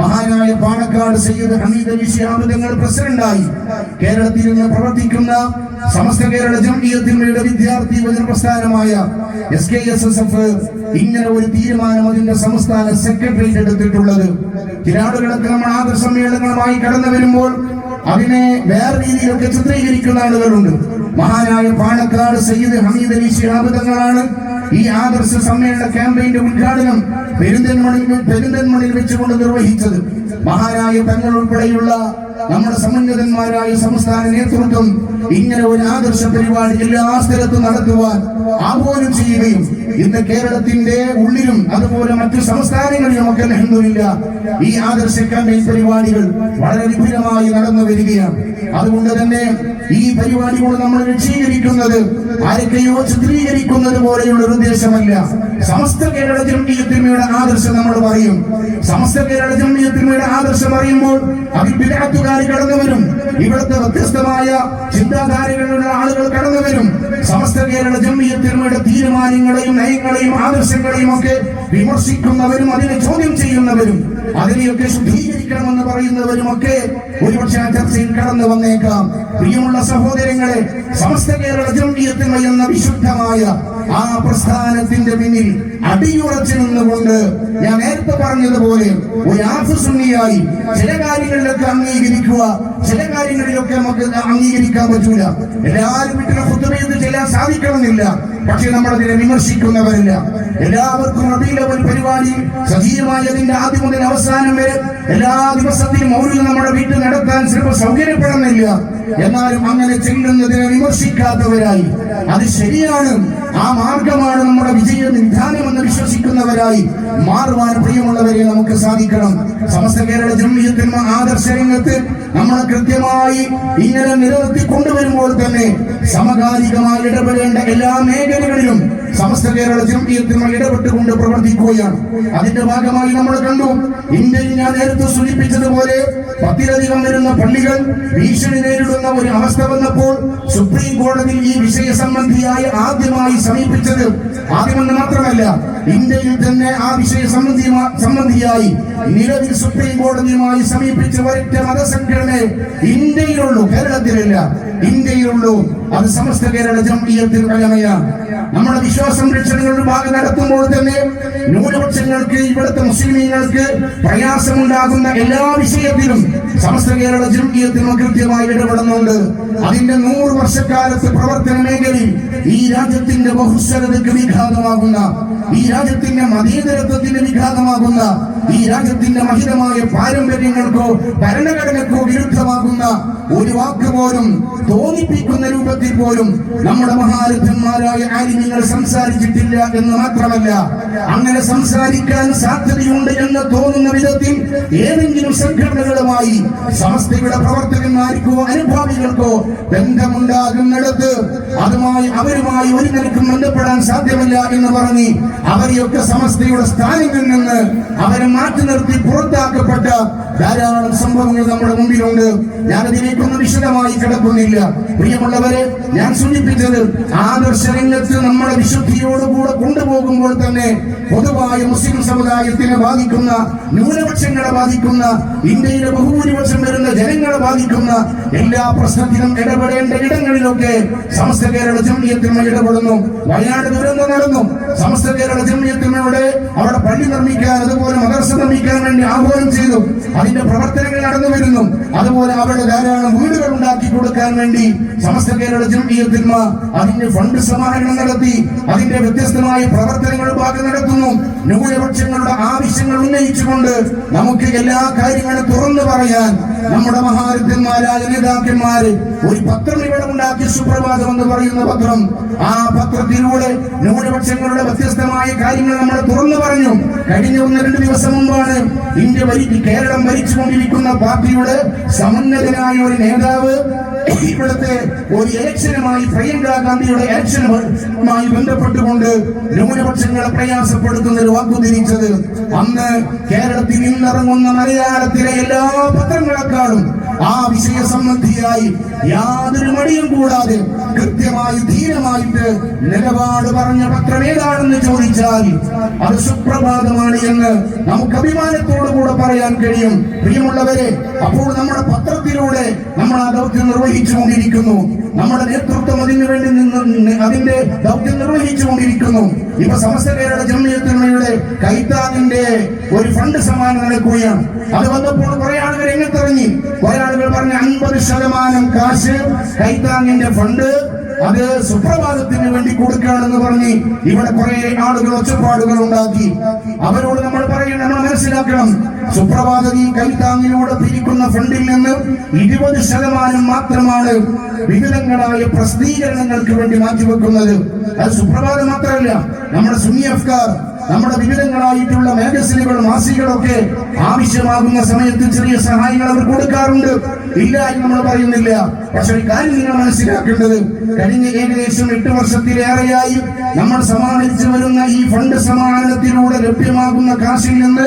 മഹാനായ പാണക്കാട് സയ്യിദ് ഹമീദ് അലി ശിഹാബ് തങ്ങൾ പ്രസിഡന്റായി. കേരളത്തിൽ നിന്ന് പ്രവർത്തിക്കുന്ന സമസ്ത കേരള ജംഇയത്തിന്റെ വിദ്യാർത്ഥി വചന പ്രസ്ഥാനമായ S K S S F ഇങ്ങനെ ഒരു തീരുമാനം അതിന്റെ സംസ്ഥാന സെക്രട്ടറിയേറ്റ് എടുത്തിട്ടുള്ളത്. ചില നമ്മൾ ആദർ സമ്മേളനങ്ങളുമായി കടന്നു വരുമ്പോൾ അതിനെ വേറെ രീതിയിലൊക്കെ ചിത്രീകരിക്കുന്ന ആളുകളുണ്ട്. മഹാനായ പാണക്കാട് സയ്യിദ് ഹമീദ് അലി ശിഹാബ് തങ്ങളാണ് ഈ ആദർശ സമ്മേളന ക്യാമ്പയിന്റെ ഉദ്ഘാടനം പെരിന്തൽമണിൽ പെരിന്തൽമണിൽ വെച്ചുകൊണ്ട് നിർവഹിച്ചത് മഹാനായ തങ്ങൾ ഉൾപ്പെടെയുള്ള നമ്മുടെ സമന്വിതന്മാരായ സംസ്ഥാന നേതൃത്വം ഇങ്ങനെ ഒരു ആദർശ പരിപാടി എല്ലാ സ്ഥലത്തും നടത്തുവാൻ ആഹ്വാനം ചെയ്യുകയും ഇന്ന് കേരളത്തിന്റെ ഉള്ളിലും അതുപോലെ മറ്റു സംസ്ഥാനങ്ങളിലും ഒക്കെ അൽഹംദുലില്ലാ ഈ ആദർശ ക്യാമ്പയിൻ പരിപാടികൾ വളരെ വിപുലമായി നടന്നു വരികയാണ്. അതുകൊണ്ട് തന്നെ ഈ പരിപാടി കൊണ്ട് നമ്മൾ ലക്ഷീകരിക്കുന്നത് ആരൊക്കെയോ ചിത്രീകരിക്കുന്നത് പോലെയുള്ള ഒരു ഉദ്ദേശമല്ല. സമസ്ത കേരള ജമ്മിയത്തിന്മയുടെ ആദർശം നമ്മൾ പറയും. സമസ്ത കേരള ജമ്മിയത്തിന്മയുടെ ആദർശം അറിയുമ്പോൾ അതിൽ വിദഗ്ധകാരി കടന്നു വരും. ഇവിടുത്തെ വ്യത്യസ്തമായ ചിന്താധാരകളുള്ള ആളുകൾ കടന്നു വരും. സമസ്ത കേരള ജമ്മിയത്തിന്മയുടെ തീരുമാനങ്ങളെയും നയങ്ങളെയും ആദർശങ്ങളെയും ഒക്കെ വിമർശിക്കുന്നവരും അതിനെ ചോദ്യം ചെയ്യുന്നവരും. അതിനെയൊക്കെ ശുദ്ധീകരിക്കണമെന്ന് പറയുന്നവരുമൊക്കെ ഒരുപക്ഷെ ആ ചർച്ചയിൽ കടന്നു വന്നേക്കാം. പ്രിയമുള്ള സഹോദരങ്ങളെ സമസ്ത കേരള ജംഇയ്യത്തിന്മ എന്ന വിശുദ്ധമായ ആ പ്രസ്ഥാനത്തിന്റെ പിന്നിൽ അടിയുറച്ചു നിന്നുകൊണ്ട് ഞാൻ നേരത്തെ പറഞ്ഞതുപോലെ ഒരു ആഫസുണ്ണിയായി ചില കാര്യങ്ങളിലൊക്കെ അംഗീകരിക്കുക ചില കാര്യങ്ങളിലൊക്കെ നമുക്ക് അംഗീകരിക്കാൻ പറ്റൂല. എല്ലാവരും വീട്ടിലെ കുത്തുമയത് ചെല്ലാൻ സാധിക്കണമെന്നില്ല. പക്ഷെ നമ്മൾ അതിനെ വിമർശിക്കുന്നവരില്ല. എല്ലാവർക്കും റബീലവൽ പരിപാടി സജീവമായി അതിന്റെ ആദ്യം മുതൽ അവസാനം വരെ എല്ലാ ദിവസത്തിലും മൗലിക നമ്മുടെ വീട്ടിൽ നടത്താൻ ചിലപ്പോൾ സൗകര്യപ്പെടുന്നില്ല. എന്നാലും അങ്ങനെ ചെല്ലുന്നതിനെ വിമർശിക്കാത്തവരായി. അത് ശരിയാണ്. ആ മാർഗമാണ് നമ്മുടെ വിജയ നിധാനമെന്ന് വിശ്വസിക്കുന്നവരായി മാറുവാൻ പ്രിയമുള്ളവരെ നമുക്ക് സാധിക്കണം. സമസ്ത കേരള ജമ്മിയത്തിന്മ ആദർശ രംഗത്ത് നമ്മൾ കൃത്യമായി ഇങ്ങനെ നിലനിർത്തി കൊണ്ടുവരുമ്പോൾ തന്നെ സമകാലികമായി ഇടപെടേണ്ട എല്ലാ മേഖലകളിലും സമസ്ത കേരള ജമ്മിയത്തിന്മ ഇടപെട്ടുകൊണ്ട് പ്രവർത്തിക്കുകയാണ്. അതിന്റെ ഭാഗമായി നമ്മൾ കണ്ടു ഞാൻ നേരത്തെ സൂചിപ്പിച്ചതുപോലെ പത്തിലധികം വരുന്ന പള്ളികൾ ഭീഷണി നേരിടുന്ന ഒരു അവസ്ഥ വന്നപ്പോൾ സുപ്രീം കോടതി ഈ വിഷയ സംബന്ധിയായി ആദ്യമായി സമീപിച്ചത് ആദ്യമെന്ന് മാത്രമല്ല ഇന്ത്യയിൽ തന്നെ ആ വിഷയ സംബന്ധി സംബന്ധിയായി നിലവിൽ സുപ്രീം കോടതിയുമായി സമീപിച്ച ഒരൊറ്റ മതസംഘടന ഇന്ത്യയിലുള്ളൂ കേരളത്തിലില്ല ഇന്ത്യയിലുള്ളൂ. അത് സമസ്ത കേരള ജംഇയ്യത്തുൽ ഉലമയ നമ്മുടെ വിശ്വാസ സംരക്ഷണങ്ങളുടെ ഭാഗം നടത്തുമ്പോൾ തന്നെ ന്യൂനപക്ഷങ്ങൾക്ക് ഇവിടുത്തെ മുസ്ലിമീങ്ങൾക്ക് പ്രയാസമുണ്ടാകുന്ന എല്ലാ വിഷയത്തിലും സമസ്ത കേരള ജംഇയ്യത്തിനും കൃത്യമായി ഇടപെടുന്നുണ്ട്. അതിന്റെ നൂറ് വർഷക്കാലത്തെ പ്രവർത്തന മേഖലയിൽ ഈ രാജ്യത്തിന്റെ ബഹുസ്വരതയ്ക്ക് വിഘാതമാകുന്ന ഈ രാജ്യത്തിന്റെ മതേതരത്വത്തിന് വിഘാതമാകുന്ന ഈ രാജ്യത്തിന്റെ മഹിതമായ പാരമ്പര്യങ്ങൾക്കോ ഭരണഘടനക്കോ വിരുദ്ധമാകുന്ന ഒരു വാക്ക് പോലും തോന്നിപ്പിക്കുന്ന രൂപത്തിൽ പോലും നമ്മുടെ മഹാരഥന്മാരായ ആര്യങ്ങൾ സംസാരിച്ചിട്ടില്ല എന്ന് മാത്രമല്ല അങ്ങനെ സംസാരിക്കാൻ സാധ്യതയുണ്ട് എന്ന് തോന്നുന്ന വിധത്തിൽ ഏതെങ്കിലും സംഘടനകളുമായി സമസ്തയുടെ പ്രവർത്തകന്മാർക്കോ അനുഭാവികൾക്കോ ബന്ധമുണ്ടാകുന്നിടത്ത് അതുമായി അവരുമായി ഒരു നിലക്കും ബന്ധപ്പെടാൻ സാധ്യമല്ല എന്ന് പറഞ്ഞ് അവരെയൊക്കെ സമസ്തയുടെ സ്ഥാനത്തിൽ നിന്ന് അവരെ മാറ്റി നിർത്തി പുറത്താക്കപ്പെട്ട ധാരാളം സംഭവങ്ങൾ നമ്മുടെ മുമ്പിലുണ്ട്. ഞാൻ അതിലേക്കൊന്നും വിശദമായി കിടക്കുന്നില്ല. പ്രിയമുള്ളവരെ ഞാൻ സൂചിപ്പിച്ചത് ആദർശ രംഗത്ത് നമ്മുടെ വിശുദ്ധിയോടുകൂടെ കൊണ്ടുപോകുമ്പോൾ തന്നെ പൊതുവായ മുസ്ലിം സമുദായത്തിനെ ബാധിക്കുന്ന ന്യൂനപക്ഷങ്ങളെ ബാധിക്കുന്ന ഇന്ത്യയിലെ ബഹുഭൂരിപക്ഷം വരുന്ന ജനങ്ങളെ ബാധിക്കുന്ന എല്ലാ പ്രശ്നത്തിനും ഇടപെടേണ്ട ഇടങ്ങളിലൊക്കെ സമസ്ത കേരള ജമ്മിയത്തിന്മ ഇടപെടുന്നു. വയനാട് ദുരന്തം നടന്നു. സമസ്ത കേരള ജമ്മിയത്തിന്മയുടെ അവിടെ പള്ളി നിർമ്മിക്കാൻ അതുപോലെ മദർസ നിർമ്മിക്കാൻ വേണ്ടി ആഹ്വാനം ചെയ്തു. അതിന്റെ പ്രവർത്തനങ്ങൾ നടന്നു വരുന്നു. അതുപോലെ അവരുടെ ധാരാളം വീടുകൾ ഉണ്ടാക്കി കൊടുക്കാൻ വേണ്ടി സമസ്ത കേരള ജമ്മിയത്തിന്മ അതിന്റെ ഫണ്ട് സമാഹരണം നടത്തി. അതിന്റെ വ്യത്യസ്തമായ പ്രവർത്തനങ്ങൾ ഭാഗം നടത്തുന്നു. ന്യൂനപക്ഷങ്ങളുടെ ആവശ്യങ്ങൾ ഉന്നയിച്ചുകൊണ്ട് നമുക്ക് എല്ലാ കാര്യങ്ങളും തുറന്നു പറയാൻ നമ്മുടെ മഹാരഥന്മാരായ നേതാക്കന്മാര് ഒരു പത്രം ഇവിടെ ഉണ്ടാക്കി സുപ്രഭാതം എന്ന് പറയുന്ന പത്രം. ആ പത്രത്തിലൂടെ ന്യൂനപക്ഷങ്ങളുടെ വ്യത്യസ്തമായ കാര്യങ്ങൾ നമ്മൾ തുറന്നു പറഞ്ഞു. കഴിഞ്ഞ ഒന്ന് രണ്ട് ദിവസം മുമ്പാണ് ഇന്ത്യ ഭരി കേരളം ഭരിച്ചുകൊണ്ടിരിക്കുന്ന പാർട്ടിയുടെ സമുന്നതനായ ഒരു നേതാവ് ഇവിടുത്തെ ഒരു ഇലക്ഷനുമായി പ്രിയങ്ക ഗാന്ധിയുടെ ഇലക്ഷനുമായി ബന്ധപ്പെട്ടുകൊണ്ട് ന്യൂനപക്ഷങ്ങളെ പ്രയാസപ്പെടുത്തുന്ന ഒരു വാക്കുതിരിച്ചത് അന്ന് കേരളത്തിൽ ഇന്നിറങ്ങുന്ന മലയാളത്തിലെ എല്ലാ പത്രങ്ങളെക്കാളും ആ വിഷയ സംബന്ധിയായി യാതൊരു മടിയും കൂടാതെ കൃത്യമായി ധീരമായിട്ട് നിലപാട് പറഞ്ഞ പത്രം ഏതാണെന്ന് ചോദിച്ചാൽ അത് സുപ്രഭാതമാണ് എന്ന് നമുക്ക് അഭിമാനത്തോടു കൂടെ പറയാൻ കഴിയും. പ്രിയമുള്ളവരെ അപ്പോൾ നമ്മുടെ പത്രത്തിലൂടെ നമ്മൾ ആ ദൗത്യം നിർവഹിച്ചുകൊണ്ടിരിക്കുന്നു. നമ്മുടെ നേതൃത്വം അതിനു വേണ്ടി നിന്ന് അതിന്റെ ദൗത്യം നിർവഹിച്ചുകൊണ്ടിരിക്കുന്നു. ഇപ്പൊ സമസ്ത കേരള ജമ്മിയത്തിനുമയുടെ കൈത്താതിന്റെ ഒരു ഫണ്ട് സമ്മാനം നടക്കുകയാണ് അത് വന്നപ്പോൾ കുറെ ആളുകൾ രംഗത്തിറങ്ങി. കുറെ ആളുകൾ പറഞ്ഞ അൻപത് ശതമാനം കാശ് കൈത്താങ്ങിന്റെ ഫണ്ട്. അത് സുപ്രഭാതത്തിന് വേണ്ടി കൊടുക്കുകയാണെന്ന് പറഞ്ഞ് ഇവിടെ കുറെ ആളുകൾ ഒച്ചപ്പാടുകൾ ഉണ്ടാക്കി. അവരോട് നമ്മൾ പറയണം നമ്മൾ മനസ്സിലാക്കണം. സുപ്രഭാത നീ കൈത്താങ്ങിലൂടെ പിരിക്കുന്ന ഫണ്ടിൽ നിന്ന് ഇരുപത് ശതമാനം മാത്രമാണ് വിവിധങ്ങളായ പ്രസിദ്ധീകരണങ്ങൾക്ക് വേണ്ടി മാറ്റിവെക്കുന്നത്. അത് സുപ്രഭാതം മാത്രമല്ല നമ്മുടെ സുന്നി അഫ്കാർ നമ്മുടെ വിവിധങ്ങളായിട്ടുള്ള മാഗസിനുകൾ മാസികളൊക്കെ ആവശ്യമാകുന്ന സമയത്ത് ചെറിയ സഹായങ്ങൾ അവർ കൊടുക്കാറുണ്ട്. ഇല്ല എന്ന് നമ്മൾ പറയുന്നില്ല. പക്ഷെ ഒരു കാര്യം നിങ്ങൾ മനസ്സിലാക്കേണ്ടത് കഴിഞ്ഞ ഏകദേശം എട്ട് വർഷത്തിലേറെയായി നമ്മൾ സമാഹരിച്ചു വരുന്ന ഈ ഫണ്ട് സമാഹരണത്തിലൂടെ ലഭ്യമാകുന്ന കാശിൽ നിന്ന്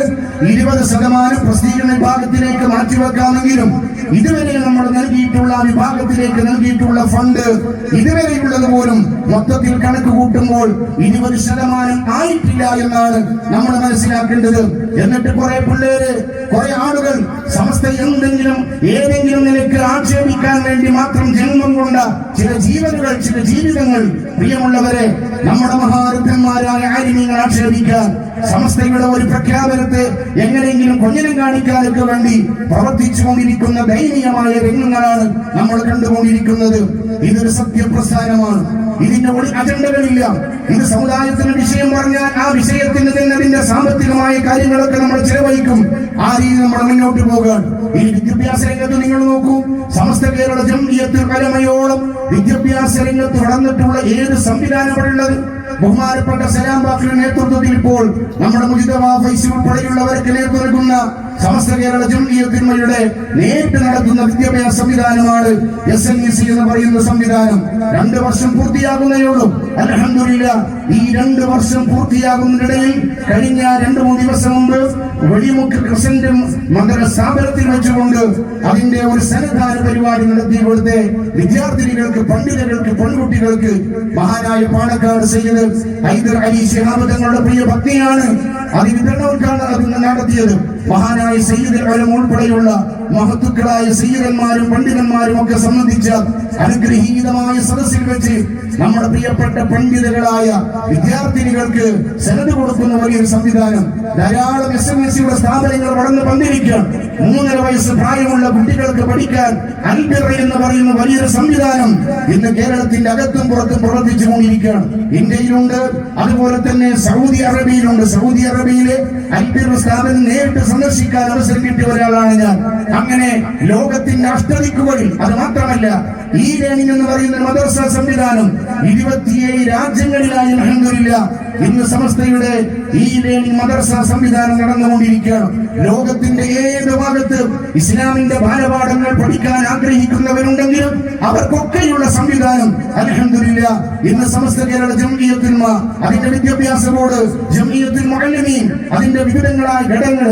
ഇരുപത് ശതമാനം പ്രസിദ്ധീകരണ വിഭാഗത്തിലേക്ക് മാറ്റിവെക്കാമെങ്കിലും ഇതുവരെ നമ്മൾ നൽകിയിട്ടുള്ള വിഭാഗത്തിലേക്ക് നൽകിയിട്ടുള്ള ഫണ്ട് ഇതുവരെയുള്ളത് പോലും മൊത്തത്തിൽ കണക്ക് കൂട്ടുമ്പോൾ ഇരുപത് ശതമാനം ആയിട്ടില്ല എന്നാണ് നമ്മൾ മനസ്സിലാക്കേണ്ടത്. എന്നിട്ട് കുറെ പിള്ളേര് കുറെ ആളുകൾ സമസ്ത എന്തെങ്കിലും ഏതെങ്കിലും നിലയ്ക്ക് ആക്ഷേപിക്കാൻ വേണ്ടി മാത്രം ജന്മം കൊണ്ട ചില ജീവനുകൾ ചില ജീവിതങ്ങൾ പ്രിയമുള്ളവരെ നമ്മുടെ മഹാരഥന്മാരായ ആര്യങ്ങൾ ആക്ഷേപിക്കാൻ സമസ്തയുടെ ഒരു പ്രഖ്യാപനത്തെ എങ്ങനെയെങ്കിലും കൊഞ്ഞനം കാണിക്കാനൊക്കെ വേണ്ടി പ്രവർത്തിച്ചുകൊണ്ടിരിക്കുന്ന ദയനീയമായ രംഗങ്ങളാണ് നമ്മൾ കണ്ടുകൊണ്ടിരിക്കുന്നത്. ഇതൊരു സത്യപ്രസ്ഥാനമാണ്. ഇതിന്റെ ഒരു അജണ്ടകളില്ല. ഇത് സമുദായത്തിന് വിഷയം പറഞ്ഞാൽ ആ വിഷയത്തിന് തന്നെ അതിന്റെ സാമ്പത്തികമായ കാര്യങ്ങളൊക്കെ നമ്മൾ ചെലവഴിക്കും. ആ രീതി നമ്മൾ മുന്നോട്ട് പോകാൻ. ഈ വിദ്യാഭ്യാസ രംഗത്ത് നിങ്ങൾ നോക്കൂ. സമസ്ത കേരള ജംഇയ്യത്തുൽ കലമയോളം വിദ്യാഭ്യാസ രംഗത്ത് വളർന്നിട്ടുള്ള ഏത് സംവിധാനമുള്ളത് ബഹുമാനപ്പെട്ട സലാം ബാക്കിയുടെ നേതൃത്വത്തിൽ ഇപ്പോൾ നമ്മുടെ മുജിതബ ഫൈസി ഉൾപ്പെടെയുള്ളവർക്ക് നേതൃത്വം നൽകുന്ന സമസ്ത കേരള ജംഗീയത്തിന്മയുടെ നേരിട്ട് നടത്തുന്ന വിദ്യാഭ്യാസ സംവിധാനമാണ് എസ് എൻ സി എന്ന് പറയുന്ന സംവിധാനം. രണ്ട് വർഷം പൂർത്തിയാകുന്നേ ഉള്ളൂ അലഹമില്ല ഈ രണ്ട് വർഷം പൂർത്തിയാകുന്നതിനിടയിൽ കഴിഞ്ഞ രണ്ട് മൂന്ന് ദിവസം മുമ്പ് വെടിമുക്ക് ക്രിസന്റ് മകര സ്ഥാപനത്തിൽ വെച്ചുകൊണ്ട് അതിന്റെ ഒരു സന്നദ്ധാന പരിപാടി നടത്തി വിദ്യാർത്ഥിനികൾക്ക് പണ്ഡിതകൾക്ക് പെൺകുട്ടികൾക്ക് മഹാനായ പാണക്കാട് സയ്യിദ് ഹൈദർ അലി ശിഹാബ് തങ്ങളുടെ പ്രിയ ഭക്തിയാണ് അത് വിതരണോദ്ഘാടനം നടത്തിയത്. മഹാനായ സയ്യിദ് അലം ഉൾപ്പെടെയുള്ള മഹത്തുക്കളായ സയ്യിദന്മാരും പണ്ഡിതന്മാരും ഒക്കെ സംബന്ധിച്ച അനുഗ്രഹീതമായ സദസ്സിൽ വെച്ച് നമ്മുടെ പ്രിയപ്പെട്ട പണ്ഡിതകളായ വിദ്യാർത്ഥിനികൾക്ക് സെനത് കൊടുക്കുന്ന വലിയൊരു സംവിധാനം. ധാരാളം എസ് എം എസ് സിയുടെ സ്ഥാപനങ്ങൾ വളർന്ന് വന്നിരിക്കുകയാണ് മൂന്നര വയസ്സ് പ്രായമുള്ള കുട്ടികൾക്ക് പഠിക്കാൻ അൽബിറ എന്ന് പറയുന്ന വലിയൊരു സംവിധാനം ഇന്ന് കേരളത്തിന്റെ അകത്തും പുറത്തും പ്രവർത്തിച്ചു കൊണ്ടിരിക്കുകയാണ്. ഇന്ത്യയിലുണ്ട് അതുപോലെ തന്നെ സൗദി അറേബ്യയിലുണ്ട്. സൗദി അറേബ്യയിലെ അൽബിർ സ്ഥാപനം നേരിട്ട് സന്ദർശിക്കാൻ അവസരം കിട്ടിയ ഒരാളാണ് ഞാൻ. അങ്ങനെ ലോകത്തിന്റെ അഷ്ടദിക്കുകളിൽ അത് മാത്രമല്ല ഈ ലേണിംഗ് എന്ന് പറയുന്ന മദ്രസ സംവിധാനം ഇരുപത്തിയേഴ് രാജ്യങ്ങളിലായി അലഹമില്ല ഇന്ന് സമസ്തയുടെ ഈ ലേണിംഗ് മദർസ സംവിധാനം നടന്നുകൊണ്ടിരിക്കുകയാണ്. ലോകത്തിന്റെ ഏത് ഭാഗത്ത് ഇസ്ലാമിന്റെ ബാലപാഠങ്ങൾ പഠിക്കാൻ ആഗ്രഹിക്കുന്നവരുണ്ടെങ്കിലും അവർക്കൊക്കെയുള്ള സംവിധാനം അലഹമില്ല ഇന്ന് സമസ്ത കേരള ജംഗീയത്തിന്മ അതിന്റെ വിദ്യാഭ്യാസ ബോർഡ് ജംഇയ്യത്തുൽ മുഅല്ലിമീൻ അതിന്റെ വിവിധങ്ങളായ ഘടകങ്ങൾ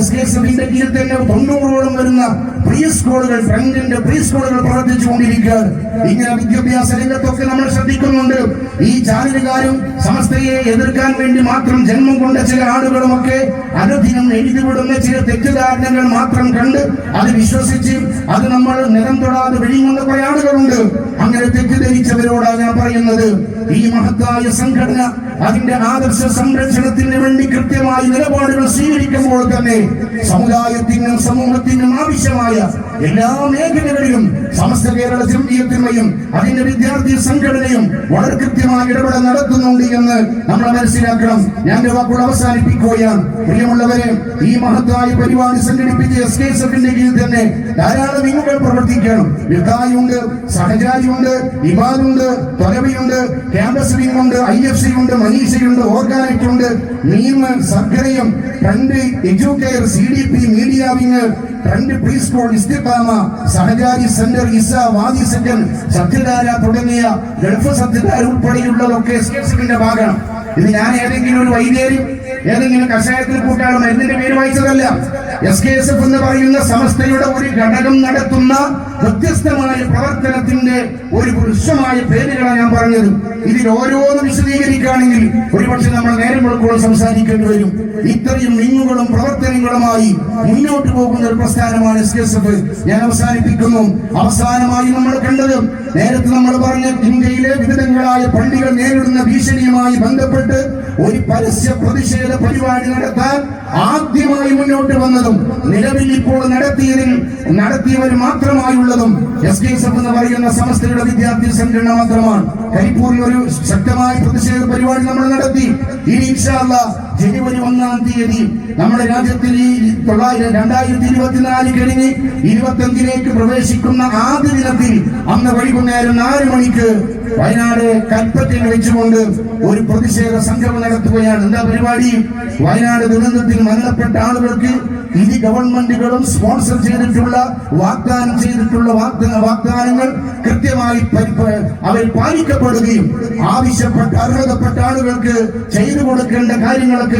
കീഴിൽ തന്നെ തൊണ്ണൂറോളം വരുന്ന പ്രീ സ്കൂളുകൾ ഫ്രണ്ടിന്റെ പ്രീ സ്കൂളുകൾ പ്രവർത്തിച്ചുകൊണ്ടിരിക്കുകയാണ്. ഇങ്ങനെ വിദ്യാഭ്യാസ രംഗത്തൊക്കെ നമ്മൾ ശ്രദ്ധിക്കുന്നുണ്ട്. ഈ ചാനലുകാരും സമസ്തയെ എതിർക്കാൻ വേണ്ടി മാത്രം ജന്മം കൊണ്ട ചില ആളുകളുമൊക്കെ അനുദിനം എഴുതിവിടുന്ന ചില തെറ്റിദ്ധാരണകൾ മാത്രം കണ്ട് അത് വിശ്വസിച്ച് അത് നമ്മൾ നിലം തൊടാതെ വെളിയുന്ന കുറെ ആളുകളുണ്ട്. അങ്ങനെ തെറ്റിദ്ധരിച്ചവരോടാണ് ഞാൻ പറയുന്നത്. ഈ മഹത്തായ സംഘടന അതിന്റെ ആദർശ സംരക്ഷണത്തിന് വേണ്ടി കൃത്യമായി നിലപാടുകൾ സ്വീകരിക്കുമ്പോൾ തന്നെ സമുദായത്തിനും സമൂഹത്തിനും ആവശ്യമായ എല്ലാ മേഖലകളിലും സമസ്ത കേരള ജംഗീയത്തിന്മയും അതിന്റെ വിദ്യാർത്ഥി സംഘടനയും വളരെ കൃത്യമായ ഇടപെടൽ നടത്തുന്നുണ്ട് എന്ന് നമ്മൾ മനസ്സിലാക്കണം. ഞാൻ വാക്കുകൾ അവസാനിപ്പിക്കുകയാണ്. പ്രിയമുള്ളവരെ ഈ മഹത്തായ പരിപാടി സംഘടിപ്പിച്ച എസ് കെ എഫിന്റെ കീഴിൽ തന്നെ ധാരാളം വിങ്ങുകൾ പ്രവർത്തിക്കണം. വിധായുണ്ട് സഹചാരിയുണ്ട് ഇബാദുണ്ട് തൊലവിയുണ്ട് ക്യാമ്പസ് വിങ് ഉണ്ട് ഐ എഫ് സി ഉണ്ട് മനീഷയുണ്ട് ഓർഗാനിക് ഉണ്ട് നീം സർക്കരയും രണ്ട് Educare C D P media wing രണ്ട് പ്രീ സ്കൂൾ ഇസ്തിഫാമ സഹകാരി സെന്റർ ഇസ വാദി സെന്റർ സത്യധാര തുടങ്ങിയ ഗൾഫ് സത്യധാര ഉൾപ്പെടെയുള്ളതൊക്കെ എസ് കെ എസ് ഭാഗമാണ്. ഇത് ഞാൻ ഏതെങ്കിലും ഒരു വൈദ്യരും ഏതെങ്കിലും കഷായത്തിൽ കൂട്ടാണ് എന്തിന്റെ പേര് വായിച്ചതല്ല. എസ് കെ എസ് എഫ് എന്ന് പറയുന്ന സമസ്തയുടെ ഒരു ഘടകം നടത്തുന്ന വ്യത്യസ്തമായ പ്രവർത്തനത്തിന്റെ ഒരു വൃക്ഷമായ പേരുകളാണ് ഞാൻ പറഞ്ഞത്. ഇതിൽ ഓരോന്നും വിശദീകരിക്കുകയാണെങ്കിൽ ഒരുപക്ഷെ നമ്മൾ നേരം വെളുക്കോളം സംസാരിക്കേണ്ടി വരും. ഇത്രയും നിങ്ങുകളും പ്രവർത്തനങ്ങളുമായി മുന്നോട്ട് പോകുന്ന ഒരു പ്രസ്ഥാനമാണ് എസ് കെ എസ് എഫ് ഞാൻ അവസാനിപ്പിക്കുന്നു. അവസാനമായി നമ്മൾ കണ്ടത് നേരത്തെ നമ്മൾ പറഞ്ഞ ഇന്ത്യയിലെ വിവിധങ്ങളായ പള്ളികൾ നേരിടുന്ന ഭീഷണിയുമായി ബന്ധപ്പെട്ട് ഒരു പരസ്യ പ്രതിഷേധ പരിപാടി നടത്താൻ ആദ്യമായി മുന്നോട്ട് വന്നതും നിലവിൽ ഇപ്പോൾ നടത്തിയതിൽ നടത്തിയവർ മാത്രമായുള്ളതും എസ് കെ എസ് എഫ് എന്ന് പറയുന്ന സമസ്തയുടെ വിദ്യാർത്ഥി സംഘടന മാത്രമാണ്. കരിപ്പൂരിൽ ഒരു ശക്തമായ പ്രതിഷേധ പരിപാടി നമ്മൾ നടത്തി. ഇനി ഇൻഷാല്ല ജനുവരി ഒന്നാം തീയതി നമ്മുടെ രാജ്യത്തിൽ ഈ തൊള്ളായിരം രണ്ടായിരത്തി ഇരുപത്തിനാല് കഴിഞ്ഞ് ഇരുപത്തഞ്ചിലേക്ക് പ്രവേശിക്കുന്ന ആദ്യ ദിനത്തിൽ അന്ന് വൈകുന്നേരം നാല് മണിക്ക് വയനാട് കൽപ്പറ്റയിൽ വെച്ചുകൊണ്ട് ഒരു പ്രതിഷേധ സംഗമം നടത്തുകയാണ്. എന്താ പരിപാടി? വയനാട് ദുരന്തത്തിൽ മരണപ്പെട്ട ആളുകൾക്ക് ഇരു ഗവൺമെന്റുകളും സ്പോൺസർ ചെയ്തിട്ടുള്ള വാഗ്ദാനം ചെയ്തിട്ടുള്ള വാഗ്ദാനങ്ങൾ കൃത്യമായി അവർ പാലിക്കപ്പെടുകയും ആവശ്യപ്പെട്ട അർഹതപ്പെട്ട ആളുകൾക്ക് ചെയ്തു കൊടുക്കേണ്ട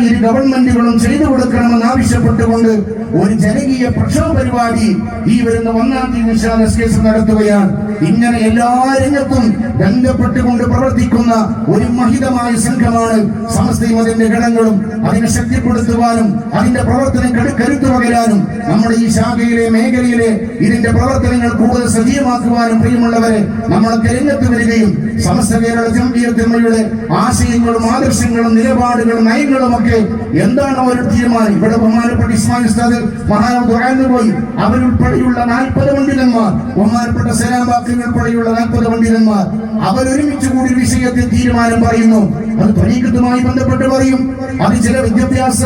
ഇരു ഗവൺമെന്റുകളും ചെയ്തു കൊടുക്കണമെന്ന് ആവശ്യപ്പെട്ടുകൊണ്ട് ഒരു ജനകീയ പ്രക്ഷോഭ പരിപാടി ഈ വരുന്ന ഒന്നാം തീയതി നിശാദ് എസ് കേസ് നടത്തുകയാണ്. ഇങ്ങനെ എല്ലാ രംഗത്തും ബന്ധപ്പെട്ടുകൊണ്ട് പ്രവർത്തിക്കുന്ന ഒരു മഹിതമായ സംഘമാണ് സമസ്തയും അതിന്റെ അതിനെ ശക്തിപ്പെടുത്തുവാനും അതിന്റെ പ്രവർത്തനം കരു- കരുത്തു പകരാനും നമ്മുടെ ഈ ശാഖയിലെ മേഖലയിലെ ഇതിന്റെ പ്രവർത്തനങ്ങൾ കൂടുതൽ സജീവമാക്കുവാനും പ്രിയമുള്ളവരെ നമ്മളൊക്കെ രംഗത്ത് വരികയും സമസ്ത കേരള ജംഇയ്യത്തുമ്മയുടെ ആശയങ്ങളും ആദർശങ്ങളും നിലപാടുകളും നയങ്ങളും ഒക്കെ എന്താണ് അവരുടെ തീരുമാനം? ഇവിടെ ബഹുമാനപ്പെട്ട ഇസ്മാൻ ഉസ്താദ് മഹാനം തുറന്നു പോയി. അവരുൾപ്പെടെയുള്ള നാൽപ്പത് പണ്ഡിതന്മാർ ബഹുമാനപ്പെട്ട സലാം ഉൾപ്പെടെയുള്ള നാൽപ്പത് പണ്ഡിതന്മാർ അവരൊരുമിച്ച് കൂടി വിഷയത്തിൽ തീരുമാനം പറയുന്നു. അത് പരീക്ഷത്തുമായി ബന്ധപ്പെട്ട് പറയും. അത് ചില വിദ്യാഭ്യാസ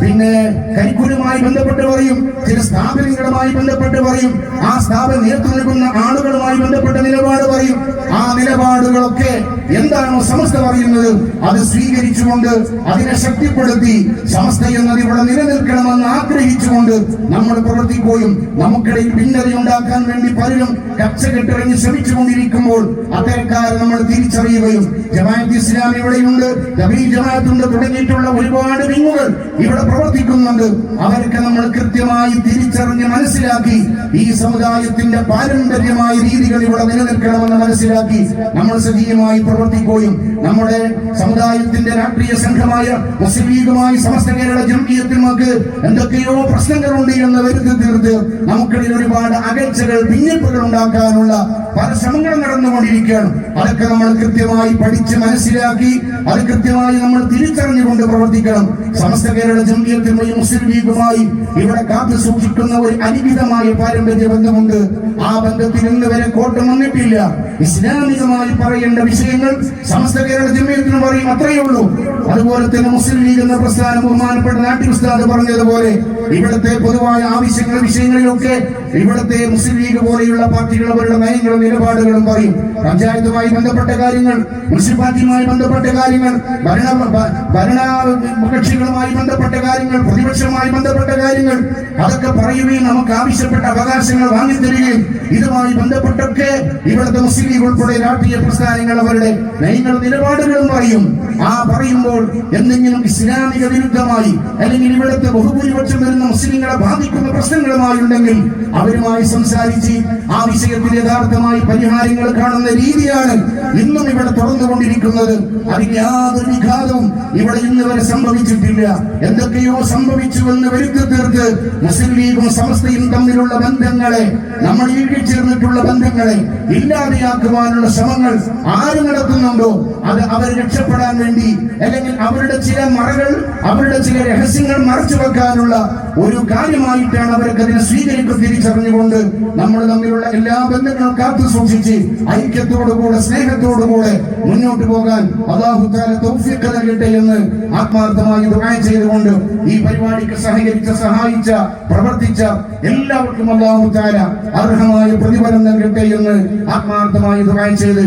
പിന്നെ കരിക്കുലുമായി ബന്ധപ്പെട്ട് പറയും. ചില സ്ഥാപനങ്ങളുമായി ബന്ധപ്പെട്ട് പറയും. ആ സ്ഥാപനം നേതൃത്വം നൽകുന്ന ആളുകളുമായി ബന്ധപ്പെട്ട നിലപാട് പറയും. ആ നിലപാടുകളൊക്കെ എന്താണോ സമസ്ത പറയുന്നത് അത് സ്വീകരിച്ചുകൊണ്ട് അതിനെ ശക്തിപ്പെടുത്തി സമസ്ത എന്നത് ഇവിടെ നിലനിൽക്കണമെന്ന് ആഗ്രഹിച്ചുകൊണ്ട് നമ്മൾ പ്രവർത്തിക്കുകയും നമുക്കിടയിൽ ഭിന്നത ഉണ്ടാക്കാൻ വേണ്ടി പലരും കച്ചകെട്ടിറങ്ങി ശ്രമിച്ചുകൊണ്ടിരിക്കുമ്പോൾ അത്തരക്കാരെ നമ്മൾ തിരിച്ചറിയുകയും ജമാഅത്ത് ഇസ്ലാം ഇവിടെയുണ്ട് ജമീ ജമാഅത്തുണ്ട് തുടങ്ങിയിട്ടുള്ള ഒരുപാട് വിങ്ങുകൾ ഇവിടെ പ്രവർത്തിക്കുന്നുണ്ട്. അവർക്ക് നമ്മൾ കൃത്യമായി തിരിച്ചറിഞ്ഞ് മനസ്സിലാക്കി ഈ സമുദായത്തിന്റെ പാരമ്പര്യമായ രീതികൾ ഇവിടെ നിലനിൽക്കണമെന്ന് മനസ്സിലാക്കി നമ്മൾ സജീവമായി പ്രവർത്തിക്കുകയും നമ്മുടെ സമുദായത്തിന്റെ രാഷ്ട്രീയ സംഘമായ മുസ്ലിം ലീഗുമായി സമസ്ത കേരള ജംഇയ്യത്തിൽ നമുക്ക് എന്തൊക്കെയോ പ്രശ്നങ്ങളുണ്ട് എന്ന് വരുത്തി തീർത്ത് നമുക്കിടയിൽ ഒരുപാട് അകൽച്ചകൾ ഭിന്നിപ്പുകൾ ഉണ്ടാക്കാനുള്ള പല ശ്രമങ്ങളും നടന്നുകൊണ്ടിരിക്കുകയാണ്. അതൊക്കെ നമ്മൾ കൃത്യമായി പഠിച്ച് മനസ്സിലാക്കി അത് കൃത്യമായി നമ്മൾ തിരിച്ചറിഞ്ഞുകൊണ്ട് പ്രവർത്തിക്കണം. സമസ്ത കേരള ജംഇയ്യത്തുമായി മുസ്ലിം ലീഗുമായി ഇവിടെ കാത്തു സൂക്ഷിക്കുന്ന ഒരു അലിഖിതമായ പാരമ്പര്യ ബന്ധമുണ്ട്. ആ ബന്ധത്തിൽ ഇന്ന് വരെ കോട്ടം വന്നിട്ടില്ല. ഇസ്ലാമികമായി പറയേണ്ട വിഷയങ്ങൾ സമസ്ത കേരള ജംഇയ്യത്തിന് പറയും അത്രയേ ഉള്ളൂ. അതുപോലെ തന്നെ മുസ്ലിം ലീഗ് എന്ന പ്രസ്ഥാനം ബഹുമാനപ്പെട്ട നാട്ടിൽ ഉസ്താദ് പറഞ്ഞതുപോലെ ഇവിടുത്തെ പൊതുവായ ആവശ്യങ്ങൾ വിഷയങ്ങളിലൊക്കെ ഇവിടുത്തെ മുസ്ലിം ലീഗ് പോലെയുള്ള പാർട്ടികൾ അവരുടെ നയങ്ങളും നിലപാടുകളും പറയും. പഞ്ചായത്തുമായി ബന്ധപ്പെട്ട കാര്യങ്ങൾ മുനിസിപ്പാലിറ്റിയുമായി ബന്ധപ്പെട്ട കാര്യങ്ങൾ ഭരണ ഭരണ കക്ഷികളുമായി ബന്ധപ്പെട്ട കാര്യങ്ങൾ പ്രതിപക്ഷവുമായി ബന്ധപ്പെട്ട കാര്യങ്ങൾ അതൊക്കെ പറയുകയും നമുക്ക് ആവശ്യപ്പെട്ട അവകാശങ്ങൾ വാങ്ങിത്തരികയും ഇതുമായി ബന്ധപ്പെട്ടൊക്കെ ഇവിടുത്തെ മുസ്ലിം ലീഗ് ഉൾപ്പെടെ രാഷ്ട്രീയ പ്രസ്ഥാനങ്ങൾ അവരുടെ നയങ്ങളും നിലപാടുകളും പറയും. ആ പറയുമ്പോൾ എന്തെങ്കിലും ഇസ്ലാമിക വിരുദ്ധമായി അല്ലെങ്കിൽ ഇവിടുത്തെ ബഹുഭൂരിപക്ഷം വരുന്ന മുസ്ലിങ്ങളെ ബാധിക്കുന്ന പ്രശ്നങ്ങളുമായി ഉണ്ടെങ്കിൽ അവരുമായി സംസാരിച്ച് ആ വിഷയത്തിൽ യഥാർത്ഥമായി പരിഹാരങ്ങൾ കാണുന്ന രീതിയാണ് ഇന്നും ഇവിടെ തുറന്നുകൊണ്ടിരിക്കുന്നത്. അതിന് യാതൊരു വിഘാതവും ഇവിടെ ഇന്ന് വരെ സംഭവിച്ചിട്ടില്ല. എന്തൊക്കെയോ സംഭവിച്ചുവെന്ന് വരുത്തി തീർത്ത് മുസ്ലിം ലീഗും സമസ്തയും തമ്മിലുള്ള ബന്ധങ്ങളെ നമ്മൾ ചേർന്നിട്ടുള്ള ബന്ധങ്ങളെ ഇല്ലാതെയാക്കുവാനുള്ള ശ്രമങ്ങൾ ആര് നടത്തുന്നുണ്ടോ? അത് അവർ രക്ഷപ്പെടാൻ വേണ്ടി അല്ലെങ്കിൽ അവരുടെ ചില മറകൾ അവരുടെ ചില രഹസ്യങ്ങൾ മറച്ചു വെക്കാനുള്ള ഒരു കാര്യമായിട്ടാണ് അവർക്ക് അതിനെ സ്വീകരിപ്പ് തിരിച്ചറിഞ്ഞുകൊണ്ട് നമ്മൾ തമ്മിലുള്ള എല്ലാ ബന്ധങ്ങളും കാത്തു സൂക്ഷിച്ച് ഐക്യത്തോടുകൂടെ സ്നേഹത്തോടുകൂടെ മുന്നോട്ട് പോകാൻ അള്ളാഹുത്താല തൗഫീഖ് എന്ന് ആത്മാർത്ഥമായി ദുആ ചെയ്തുകൊണ്ട് ഈ പരിപാടിക്ക് സഹകരിച്ച സഹായിച്ച പ്രവർത്തിച്ച എല്ലാവർക്കും അള്ളാഹുത്താല അർഹമായ പ്രതിഫലം നൽകട്ടെ എന്ന് ആത്മാർത്ഥമായി ദുആ ചെയ്ത്